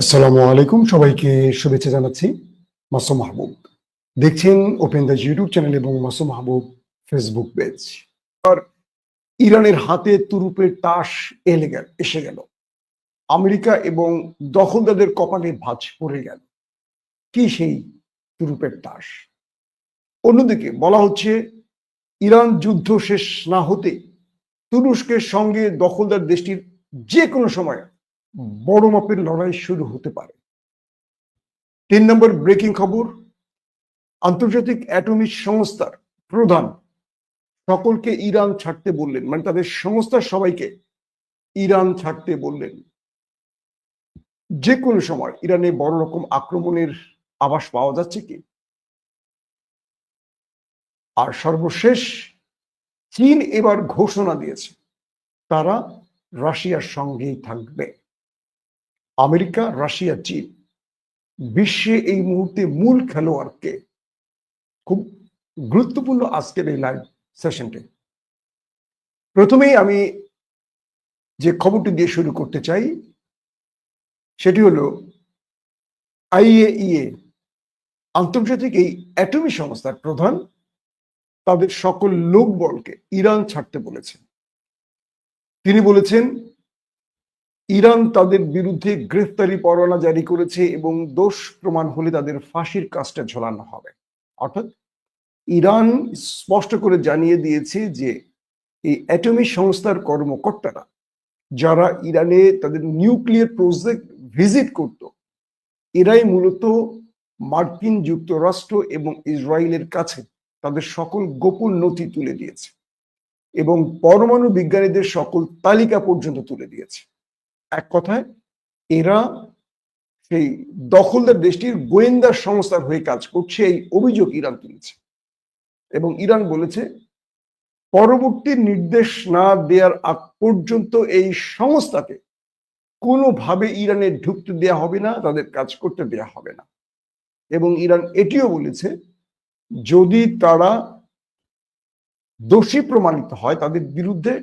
আসসালামু আলাইকুম, সবাইকে শুভেচ্ছা জানাচ্ছি মাসুম মাহবুব। দেখছেন ওপেন দ্য ইউটিউব চ্যানেল এবং মাসুম মাহবুব ফেসবুক পেজ আর ইরানের হাতে তুরুপের তাস এলে গেল, এসে গেল। আমেরিকা এবং দখলদারদের কপালে ভাঁজ পড়ে গেল। কি সেই তুরুপের তাস? অন্যদিকে বলা হচ্ছে, ইরান যুদ্ধ শেষ না হতে তুরস্কের সঙ্গে দখলদার দেশটির যে কোনো সময় বড় মাপের লড়াই শুরু হতে পারে। তিন নম্বর ব্রেকিং খবর, আন্তর্জাতিক অ্যাটমিক সংস্থার প্রধান সকলকে ইরান ছাড়তে বললেন মানে তাদের সংস্থার সবাইকে ইরান ছাড়তে বললেন। যে কোনো সময় ইরানে বড় রকম আক্রমণের আভাস পাওয়া যাচ্ছে কি? আর সর্বশেষ, চীন এবার ঘোষণা দিয়েছে, তারা রাশিয়ার সঙ্গেই থাকবে। আমেরিকা, রাশিয়া, চীন বিশ্বে এই মুহূর্তে মূল খেলোয়াড়কে খুব গুরুত্বপূর্ণ আজকের এই লাইভ সেশনটি প্রথমেই আমি যে খবরটি দিয়ে শুরু করতে চাই, সেটি হলো আইএইএ আন্তর্জাতিক এই অ্যাটমি সংস্থার প্রধান, তাদের সকল লোকবলকে ইরান ছাড়তে বলেছেন তিনি বলেছেন ইরান তাদের বিরুদ্ধে গ্রেফতারি পরোয়ানা জারি করেছে এবং দোষ প্রমাণ হলে তাদের ফাঁসির কাজটা ঝোলানো হবে। অর্থাৎ ইরান স্পষ্ট করে জানিয়ে দিয়েছে যে এই অ্যাটমি সংস্থার কর্মকর্তারা যারা ইরানে তাদের নিউক্লিয়ার প্রজেক্ট ভিজিট করত, এরাই মূলত মার্কিন যুক্তরাষ্ট্র এবং ইসরায়েলের কাছে তাদের সকল গোপন নথি তুলে দিয়েছে এবং পরমাণু বিজ্ঞানীদের সকল তালিকা পর্যন্ত তুলে দিয়েছে। এক কথায়, এরা সেই দখলদার দেশটির গোয়েন্দা সংস্থার হয়ে কাজ করছে, এই অভিযোগ ইরান তুলেছে। এবং ইরান বলেছে, পরবর্তী নির্দেশ না দেওয়ার আগ পর্যন্ত এই সংস্থাকে কোনোভাবে ইরানে ঢুকতে দেয়া হবে না, তাদের কাজ করতে দেয়া হবে না। এবং ইরান এটিও বলেছে, যদি তারা দোষী প্রমাণিত হয়, তাদের বিরুদ্ধে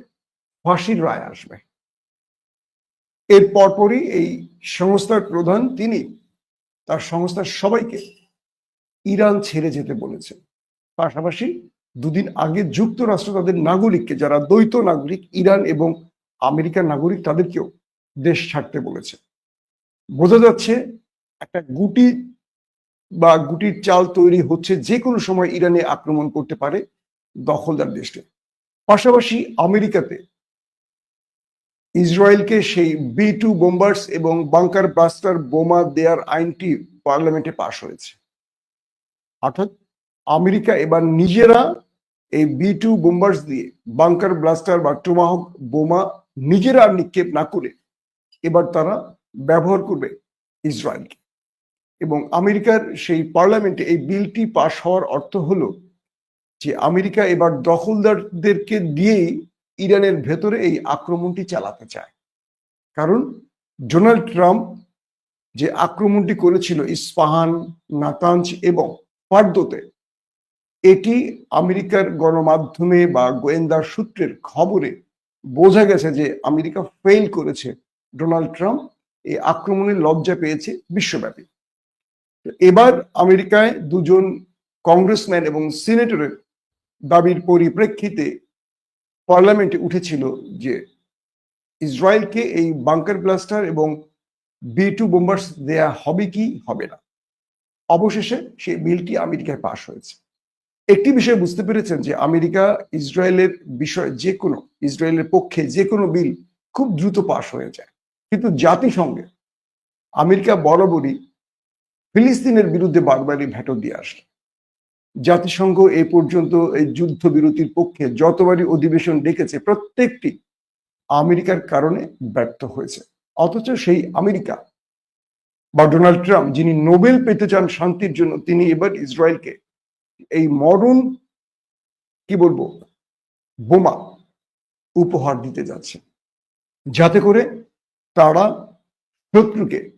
ফাঁসির রায় আসবে। এর পরপরই এই সংস্থার প্রধান তিনি তার সংস্থার সবাইকে ইরান ছেড়ে যেতে বলেছেন। পাশাপাশি দুদিন আগে যুক্তরাষ্ট্র তাদের নাগরিককে, যারা দ্বৈত নাগরিক, ইরান এবং আমেরিকার নাগরিক, তাদেরকেও দেশ ছাড়তে বলেছে। বোঝা যাচ্ছে একটা গুটি বা গুটির চাল তৈরি হচ্ছে যে কোনো সময় ইরানে আক্রমণ করতে পারে দখলদার দেশকে। পাশাপাশি আমেরিকাতে ইসরায়েলকে সেই বি টু বোম্বার্স এবং বাংকার ব্লাস্টার বোমা দেয়ার আইনটি পার্লামেন্টে পাশ হয়েছে। অর্থাৎ আমেরিকা এবার নিজেরা এই বি টু বোম্বার্স দিয়ে বাংকার ব্লাস্টার বা টোমাহক বোমা নিজেরা নিক্ষেপ না করে এবার তারা ব্যবহার করবে ইসরায়েলকে। এবং আমেরিকার সেই পার্লামেন্টে এই বিলটি পাশ হওয়ার অর্থ হলো যে আমেরিকা এবার দখলদারদেরকে দিয়েই ইরানের ভেতরে এই আক্রমণটি চালাতে চায়। কারণ ডোনাল্ড ট্রাম্প যে আক্রমণটি করেছিল ইস্পাহান, নাতাঞ্জ এবং পার্দোতে, এটি আমেরিকার গণমাধ্যমে বা গোয়েন্দা সূত্রের খবরে বোঝা গেছে যে আমেরিকা ফেল করেছে। ডোনাল্ড ট্রাম্প এই আক্রমণের লজ্জা পেয়েছে বিশ্বব্যাপী। এবার আমেরিকায় দুজন কংগ্রেসম্যান এবং সিনেটরের দাবির পরিপ্রেক্ষিতে পার্লামেন্টে উঠেছিল যে ইসরায়েলকে এই বাংকার ব্লাস্টার এবং বি টু বোম্বার্স দেয়া হবে কি, হবে না। অবশেষে সেই বিলটি আমেরিকায় পাশ হয়েছে। একটি বিষয় বুঝতে পেরেছেন যে আমেরিকা ইসরায়েলের বিষয় যে কোনো, ইসরায়েলের পক্ষে যে কোনো বিল খুব দ্রুত পাশ হয়ে যায়। কিন্তু জাতিসংঘে আমেরিকা বরাবরই ফিলিস্তিনের বিরুদ্ধে বারবারই ভেটো দিয়ে আসে জাতিসংঘ এ পর্যন্ত এই যুদ্ধবিরতির পক্ষে যতবারই অধিবেশন ডেকেছে, প্রত্যেকটি আমেরিকার কারণে ব্যর্থ হয়েছে। অথচ সেই আমেরিকা বা ডোনাল্ড ট্রাম্প, যিনি নোবেল পেতে চান শান্তির জন্য, তিনি এবার ইসরায়েলকে এই মরণ, কি বলব, বোমা উপহার দিতে যাচ্ছে। যাতে করে তারা শত্রুকে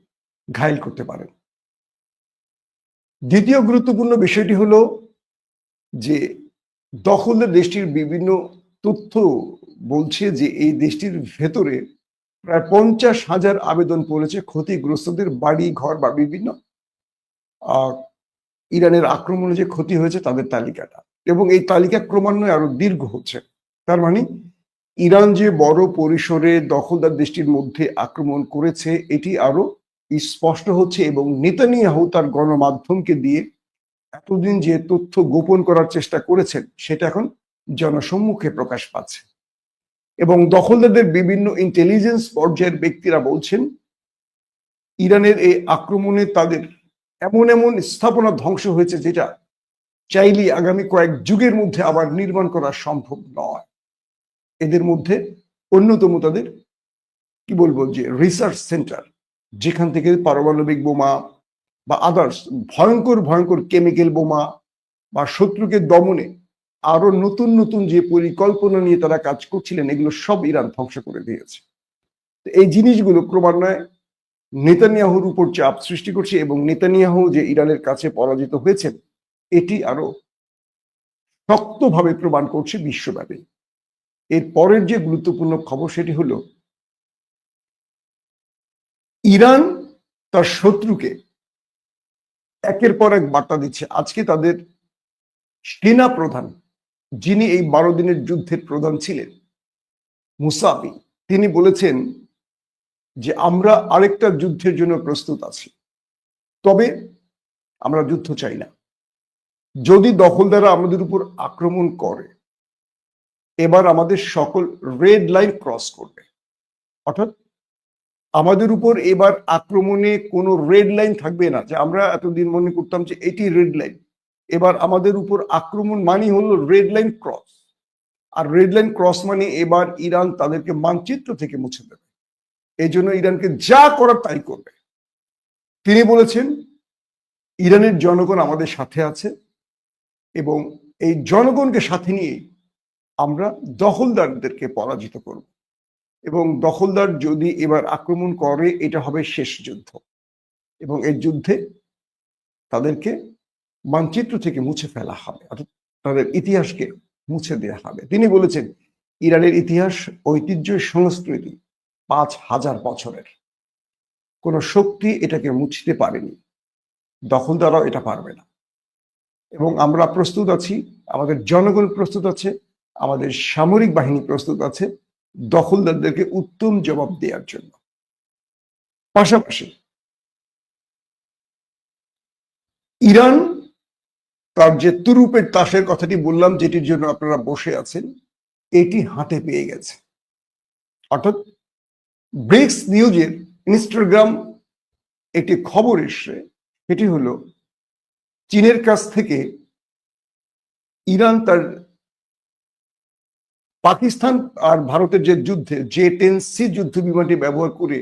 ঘায়ল করতে পারেন। দ্বিতীয় গুরুত্বপূর্ণ বিষয়টি হলো যে দখলদার দেশটির বিভিন্ন তথ্য বলছে যে এই দেশটির ভেতরে প্রায় পঞ্চাশ হাজার আবেদন পড়েছে ক্ষতিগ্রস্তদের বাড়ি, ঘর বা বিভিন্ন ইরানের আক্রমণে যে ক্ষতি হয়েছে তাদের তালিকাটা। এবং এই তালিকা ক্রমান্বয়ে আরও দীর্ঘ হচ্ছে। তার মানে ইরান যে বড় পরিসরে দখলদার দেশটির মধ্যে আক্রমণ করেছে, এটি আরও স্পষ্ট হচ্ছে এবং নেতানিয়াহু তার গণমাধ্যমকে দিয়ে এতদিন যে তথ্য গোপন করার চেষ্টা করেছেন, সেটা এখন জনসম্মুখে প্রকাশ পাচ্ছে। এবং দখলদারদের বিভিন্ন ইন্টেলিজেন্স পর্যায়ের ব্যক্তিরা বলছেন, ইরানের এই আক্রমণে তাদের এমন এমন স্থাপনা ধ্বংস হয়েছে যেটা চাইলে আগামী কয়েক যুগের মধ্যে আবার নির্মাণ করা সম্ভব নয়। এদের মধ্যে অন্যতম তাদের, কি বলব যে রিসার্চ সেন্টার যেখান থেকে পারমাণবিক বোমা বা আদার্স ভয়ঙ্কর ভয়ঙ্কর কেমিক্যাল বোমা বা শত্রুকে দমনে আরও নতুন নতুন যে পরিকল্পনা নিয়ে তারা কাজ করছিলেন, এগুলো সব ইরান ধ্বংস করে দিয়েছে। এই জিনিসগুলো ক্রমান্বয়ে নেতানিয়াহুর উপর চাপ সৃষ্টি করছে এবং নেতানিয়াহু যে ইরানের কাছে পরাজিত হয়েছেন, এটি আরও শক্তভাবে প্রমাণ করছে বিশ্বব্যাপী। এর পরের যে গুরুত্বপূর্ণ খবর সেটি হলো, ইরান তার শত্রুকে একের পর এক বার্তা দিচ্ছে। আজকে তাদের সেনা প্রধান, যিনি এই বারো দিনের যুদ্ধের প্রধান ছিলেন মুসাবি তিনি বলেছেন যে আমরা আরেকটা যুদ্ধের জন্য প্রস্তুত আছি। তবে আমরা যুদ্ধ চাই না। যদি দখলদাররা আমাদের উপর আক্রমণ করে, এবার আমাদের সকল রেড লাইন ক্রস করবে। অর্থাৎ আমাদের উপর এবার আক্রমণে কোনো রেড লাইন থাকবে না। যে আমরা এতদিন মনে করতাম যে এটি রেড লাইন এবার আমাদের উপর আক্রমণ মানে হলো রেড লাইন ক্রস আর রেড লাইন ক্রস মানে এবার ইরান তাদেরকে মানচিত্র থেকে মুছে দেবে। এই জন্য ইরানকে যা করার তাই করবে। তিনি বলেছেন, ইরানের জনগণ আমাদের সাথে আছে এবং এই জনগণকে সাথে নিয়ে আমরা দখলদারদেরকে পরাজিত করব। এবং দখলদার যদি এবার আক্রমণ করে, এটা হবে শেষ যুদ্ধ। এবং এই যুদ্ধে তাদেরকে মানচিত্র থেকে মুছে ফেলা হবে, অর্থাৎ তাদের ইতিহাসকে মুছে দেওয়া হবে। তিনি বলেছেন, ইরানের ইতিহাস, ঐতিহ্য, সংস্কৃতি পাঁচ হাজার বছরের। কোন শক্তি এটাকে মুছতে পারেনি। দখলদারও এটা পারবে না। এবং আমরা প্রস্তুত আছি, আমাদের জনগণ প্রস্তুত আছে, আমাদের সামরিক বাহিনী প্রস্তুত আছে দখলদারদেরকে উত্তম জবাব দেওয়ার জন্য। পাশাপাশি ইরান, তার যে তুরুপের তাসের কথাটি বললাম, যেটির জন্য আপনারা বসে আছেন, এটি হাতে পেয়ে গেছে। অর্থাৎ ব্রিক্স নিউজের ইনস্টাগ্রাম একটি খবর এসছে, সেটি হলো, চীনের কাছ থেকে ইরান তার পাকিস্তান আর ভারতের যে যুদ্ধে, যে টেন সি যুদ্ধ বিমানটি ব্যবহার করে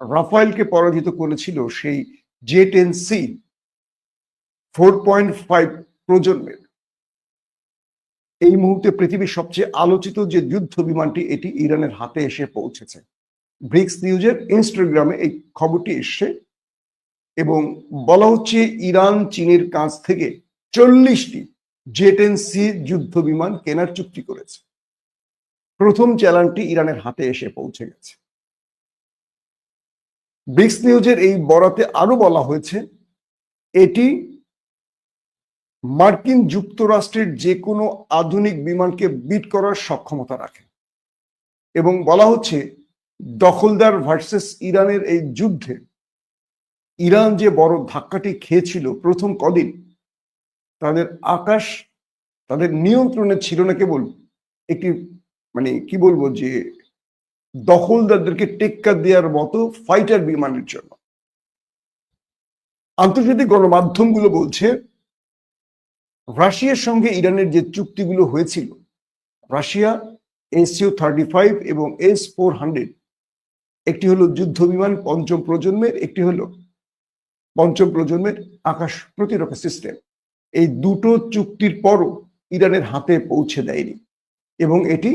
রাফায়েলকে পরাজিত করেছিল, সেই J ten C four point five প্রজন্মের। এই মুহূর্তে পৃথিবীর সবচেয়ে আলোচিত যে যুদ্ধ বিমানটি এটি ইরানের হাতে এসে পৌঁছেছে। ব্রিক্স নিউজের ইনস্টাগ্রামে এই খবরটি এসছে এবং বলা হচ্ছে ইরান, চীনের কাছ থেকে চল্লিশটি জেটেন সি যুদ্ধ বিমান কেনার চুক্তি করেছে। প্রথম চ্যালানটি ইরানের হাতে এসে পৌঁছে গেছে। ব্রিক্স নিউজের এই বরাতে আরও বলা হয়েছে, এটি মার্কিন যুক্তরাষ্ট্রের যে কোনো আধুনিক বিমানকে বিট করার সক্ষমতা রাখে এবং বলা হচ্ছে, দখলদার ভার্সেস ইরানের এই যুদ্ধে ইরান যে বড় ধাক্কাটি খেয়েছিল প্রথম কদিন, তাদের আকাশ, তাদের নিয়ন্ত্রণে ছিল না কেবল একটি মানে কি বলব যে, দখলদারদেরকে টেক্কা দেওয়ার মতো ফাইটার বিমানের জন্য। আন্তর্জাতিক গণমাধ্যমগুলো বলছে, রাশিয়ার সঙ্গে ইরানের যে চুক্তিগুলো হয়েছিল, রাশিয়া এসইউ থার্টি ফাইভ এবং এস ফোর হান্ড্রেড, একটি হলো যুদ্ধ বিমান পঞ্চম প্রজন্মের, একটি হলো পঞ্চম প্রজন্মের আকাশ প্রতিরক্ষা সিস্টেম এই দুটো চুক্তির পরও ইরানের হাতে পৌঁছে দেয়নি এবং এটি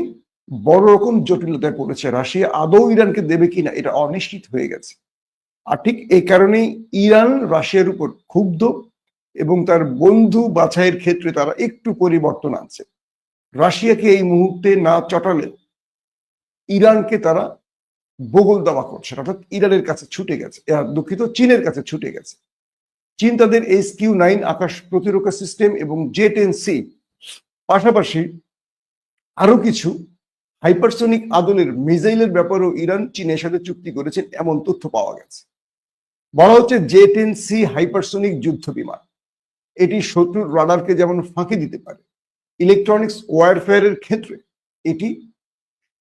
বড় রকম জটিলতায় পড়েছে। রাশিয়া আদৌ ইরানকে দেবে কিনা এটা অনিশ্চিত হয়ে গেছে। আর ঠিক এই কারণেই ইরান রাশিয়ার উপর ক্ষুব্ধ এবং তার বন্ধু বাছাইয়ের ক্ষেত্রে তারা একটু পরিবর্তন আনছে। রাশিয়াকে এই মুহূর্তে না চটালে ইরানকে তারা বগল দাওয়া করছে অর্থাৎ ইরানের কাছে ছুটে গেছে দুঃখিত চীনের কাছে ছুটে গেছে। চীন তাদের এস কিউ নাইন আকাশ প্রতিরক্ষা সিস্টেম এবং জে টেন সি পাশাপাশি আরও কিছু হাইপারসোনিক আদলের মিসাইলের ব্যাপারেও ইরান চীনের সাথে চুক্তি করেছেন এমন তথ্য পাওয়া গেছে। বলা হচ্ছে জে টেন সি হাইপারসোনিক যুদ্ধ বিমান। এটি শত্রুর রাডারকে যেমন ফাঁকি দিতে পারে, ইলেকট্রনিক্স ওয়ারফেয়ারের ক্ষেত্রে এটি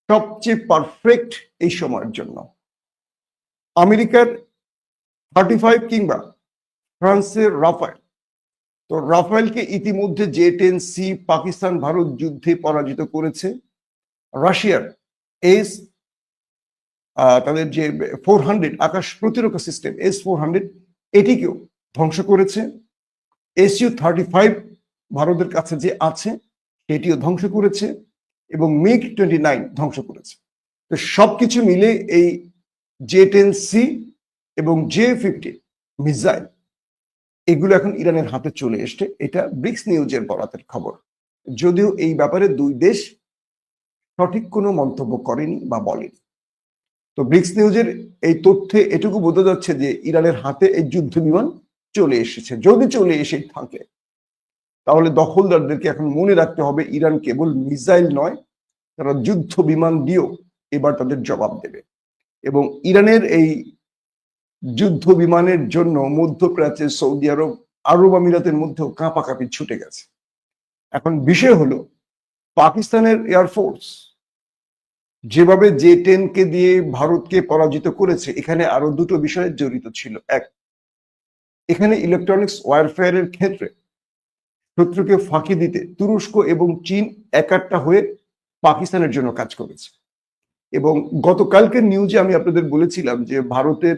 সবচেয়ে পারফেক্ট এই সময়ের জন্য। আমেরিকার থার্টি ফাইভ কিংবা ফ্রান্সের রাফায়েল। তো রাফায়েলকে ইতিমধ্যে J ten C Pakistan Bharat যুদ্ধে পরাজিত করেছে। রাশিয়ার এস তাদের যে ফোর হান্ড্রেড আকাশ প্রতিরক্ষা সিস্টেম এস ফোর হান্ড্রেড এটিকেও ধ্বংস করেছে। এসইউ থার্টি ফাইভ ভারতের কাছে যে আছে এটিও ধ্বংস করেছে এবং মিগ টোয়েন্টি নাইন ধ্বংস করেছে। তো সব কিছু মিলে এই জে টেন সি এবং জে ফিফটি মিসাইল এগুলো এখন ইরানের হাতে চলে এসছে। এটা ব্রিক্স নিউজের বরাতের খবর। যদিও এই ব্যাপারে দুই দেশ সঠিক কোনো মন্তব্য করেনি বা বলেনি। তো ব্রিক্স নিউজের এই তথ্যে এটুকু বোঝা যাচ্ছে যে ইরানের হাতে এই যুদ্ধ বিমান চলে এসেছে। যদি চলে এসে থাকে, তাহলে দখলদারদেরকে এখন মনে রাখতে হবে ইরান কেবল মিসাইল নয়, তারা যুদ্ধ বিমান দিয়েও এবার তাদের জবাব দেবে। এবং ইরানের এই যুদ্ধ বিমানের জন্য মধ্যপ্রাচ্যে সৌদি আরব আরব আমিরাতের মধ্যেও কাঁপাকাঁপি ছুটে গেছে। এখন বিষয় হলো, পাকিস্তানের এয়ারফোর্স যেভাবে জে টেন কে দিয়ে ভারতকে পরাজিত করেছে, এখানে আরও দুটো বিষয় জড়িত ছিল। এক, এখানে ইলেকট্রনিক্স ওয়ারফেয়ারের ক্ষেত্রে শত্রুকে ফাঁকি দিতে তুরস্ক এবং চীন একাট্টা হয়ে পাকিস্তানের জন্য কাজ করেছে। এবং গতকালকের নিউজে আমি আপনাদের বলেছিলাম যে ভারতের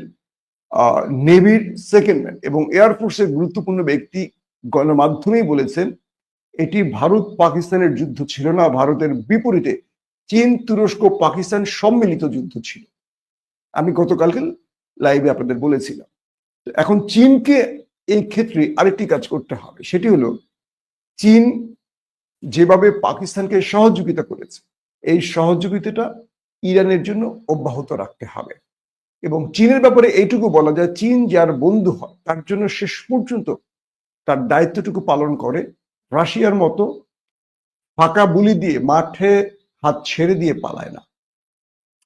নেভির সেকেন্ড ম্যান এবং এয়ারফোর্সের গুরুত্বপূর্ণ ব্যক্তি গণমাধ্যমেই বলেছেন, এটি ভারত পাকিস্তানের যুদ্ধ ছিল না, ভারতের বিপরীতে চীন, তুরস্ক, পাকিস্তান সম্মিলিত যুদ্ধ ছিল। আমি গতকালকে লাইভে আপনাদের বলেছিলাম। এখন চীনকে এই ক্ষেত্রে আরেকটি কাজ করতে হবে। সেটি হলো, চীন যেভাবে পাকিস্তানকে সহযোগিতা করেছে, এই সহযোগিতাটা ইরানের জন্য অব্যাহত রাখতে হবে। এবং চীনের ব্যাপারে এইটুকু বলা যায়, চীন যার বন্ধু হয়, তার জন্য শেষ পর্যন্ত তার দায়িত্বটুকু পালন করে। রাশিয়ার মতো ফাঁকা বুলি দিয়ে মাঠে হাত ছেড়ে দিয়ে পালায় না।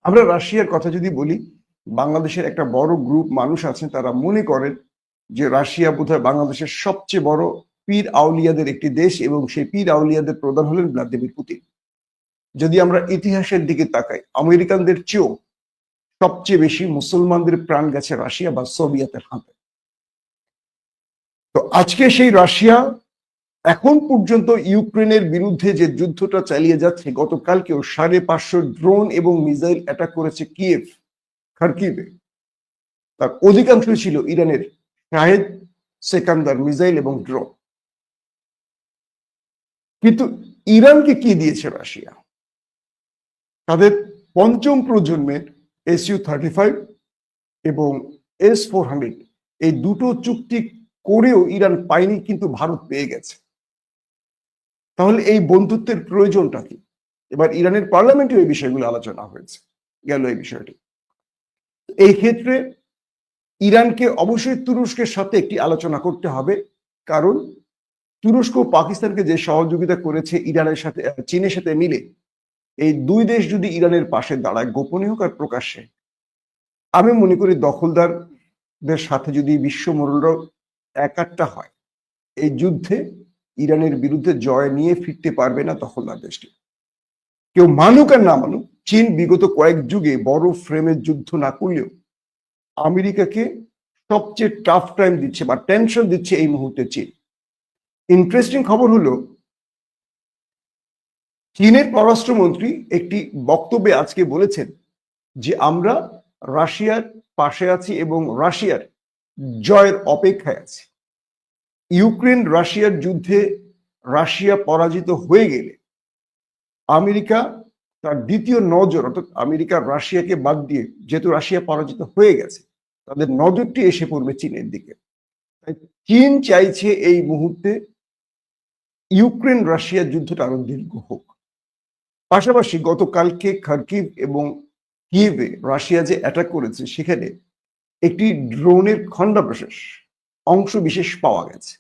আমরা রাশিয়ার কথা যদি বলি, বাংলাদেশের একটা বড় গ্রুপ মানুষ আছেন তারা মনে করেন যে রাশিয়া বোধহয় বাংলাদেশের সবচেয়ে বড় পীর আউলিয়াদের একটি দেশ এবং সেই পীর আউলিয়াদের প্রধান হলেন ভ্লাদিমির পুতিন। যদি আমরা ইতিহাসের দিকে তাকাই, আমেরিকানদের চেয়েও সবচেয়ে বেশি মুসলমানদের প্রাণ গেছে রাশিয়া বা সোভিয়েতের হাতে। তো আজকে সেই রাশিয়া এখন পর্যন্ত ইউক্রেনের বিরুদ্ধে যে যুদ্ধটা চালিয়ে যাচ্ছে, গতকালকেও সাড়ে পাঁচশো ড্রোন এবং মিসাইল অ্যাটাক করেছে কিয়েভ, খার্কিভে। তার অধিকাংশ ছিল ইরানের শাহেদ সেকান্দার মিসাইল এবং ড্রোন। কিন্তু ইরানকে কি দিয়েছে রাশিয়া? তাদের পঞ্চম প্রজন্মের এস ইউ থার্টি ফাইভ এবং এস ফোর হান্ড্রেড, এই দুটো চুক্তি করেও ইরান পায়নি, কিন্তু ভারত পেয়ে গেছে। তাহলে এই বন্ধুত্বের প্রয়োজনটা কি? এবার ইরানের পার্লামেন্টে এই বিষয়গুলো আলোচনা হয়েছে, গেল এই বিষয়টি। এই ক্ষেত্রে ইরানকে অবশ্যই তুরস্কের সাথে একটি আলোচনা করতে হবে, কারণ তুরস্ক পাকিস্তানকে যে সহযোগিতা করেছে ইরানের সাথে চীনের সাথে মিলে, এই দুই দেশ যদি ইরানের পাশে দাঁড়ায় গোপনীয় হোক আর প্রকাশ্যে, আমি মনে করি দখলদারদের সাথে যদি বিশ্ব মোড়ল একাট্টা হয়, এই যুদ্ধে ইরানের বিরুদ্ধে জয় নিয়ে ফিরতে পারবে না দখলদার দেশটি। কেউ মানুক আর না মানুক, চীন বিগত কয়েক যুগে বড় ফ্রেমের যুদ্ধ না করলেও আমেরিকাকে সবচেয়ে টাফ টাইম দিচ্ছে বা টেনশন দিচ্ছে এই মুহূর্তে চীন। ইন্টারেস্টিং খবর হলো, চীনের পররাষ্ট্রমন্ত্রী একটি বক্তব্যে আজকে বলেছেন যে আমরা রাশিয়ার পাশে আছি এবং রাশিয়ার জয়ের অপেক্ষায় আছি। ইউক্রেন রাশিয়ার যুদ্ধে রাশিয়া পরাজিত হয়ে গেলে আমেরিকা তার দ্বিতীয় নজর, অর্থাৎ আমেরিকা রাশিয়াকে বাদ দিয়ে যেহেতু রাশিয়া পরাজিত হয়ে গেছে, তাদের নজরটি এসে পড়বে চীনের দিকে। তাই চীন চাইছে এই মুহূর্তে ইউক্রেন রাশিয়ার যুদ্ধটা আরও দীর্ঘ হোক। পাশাপাশি গতকালকে খার্কিভ এবং কিয়েভে রাশিয়া যে অ্যাটাক করেছে, সেখানে একটি ড্রোনের খণ্ডাবশেষ অংশ বিশেষ পাওয়া গেছে।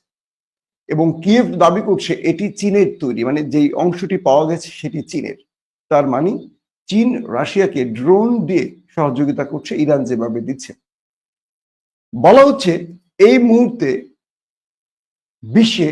এবং কিয়েভ দাবি করছে এটি চীনের তৈরি মানে যেই অংশটি পাওয়া গেছে সেটি চীনের। তার মানে চীন রাশিয়াকে ড্রোন দিয়ে সহযোগিতা করছে, ইরান যেভাবে দিচ্ছে। বলা হচ্ছে এই মুহূর্তে বিশ্বে